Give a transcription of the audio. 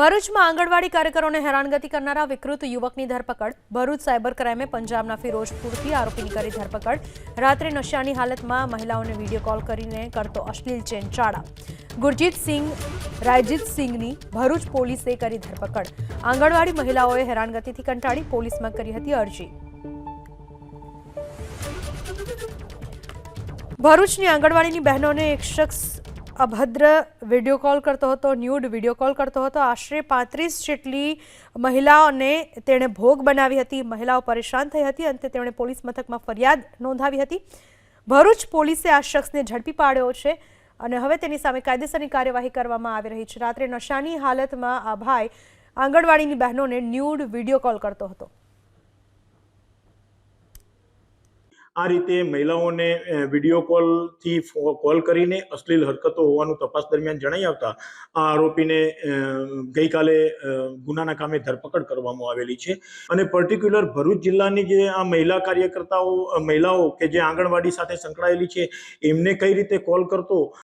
ભરૂચમાં આંગણવાડી કાર્યકરોને હેરાનગતિ કરનારા વિકૃત યુવકની ધરપકડ. ભરૂચ સાયબર ક્રાઇમે પંજાબના ફિરોજપુરથી આરોપીની કરી ધરપકડ. રાત્રે નશાની હાલતમાં મહિલાઓને વીડિયો કોલ કરીને કરતો અશ્લીલ ચેન ચાળા. ગુરજીત રાયજીતસિંહની રાયજીત સિંહની ભરૂચ પોલીસે કરી ધરપકડ. આંગણવાડી મહિલાઓએ હેરાનગતિથી કંટાળી પોલીસમાં કરી હતી અરજી. ભરૂચની આંગણવાડીની બહેનોને એક શખ્સ અભદ્ર વીડિયો કોલ કરતો હતો ન્યૂડ વીડિયો કોલ કરતો હતો. આશરે પાંત્રીસ જેટલી મહિલાઓને તેણે ભોગ બનાવી હતી. મહિલાઓ પરેશાન થઈ હતી અંતે તેણે પોલીસ મથકમાં ફરિયાદ નોંધાવી હતી. ભરૂચ પોલીસે આ શખ્સને ઝડપી પાડ્યો છે અને હવે તેની સામે કાયદેસરની કાર્યવાહી કરવામાં આવી રહી છે. રાત્રે નશાની હાલતમાં આ ભાઈ આંગણવાડીની બહેનોને ન્યૂડ વીડિયો કોલ કરતો હતો. આ રીતે મહિલાઓને વીડિયો કોલથી કોલ કરીને અશ્લીલ હરકતો હોવાનું તપાસ દરમિયાન જણાઈ આવતા આ આરોપીને ગઈકાલે ગુનાના કામે ધરપકડ કરવામાં આવેલી છે. અને પર્ટિક્યુલર ભરૂચ જિલ્લાની જે આ મહિલા કાર્યકર્તાઓ મહિલાઓ કે જે આંગણવાડી સાથે સંકળાયેલી છે, એમને કઈ રીતે કોલ કરતો?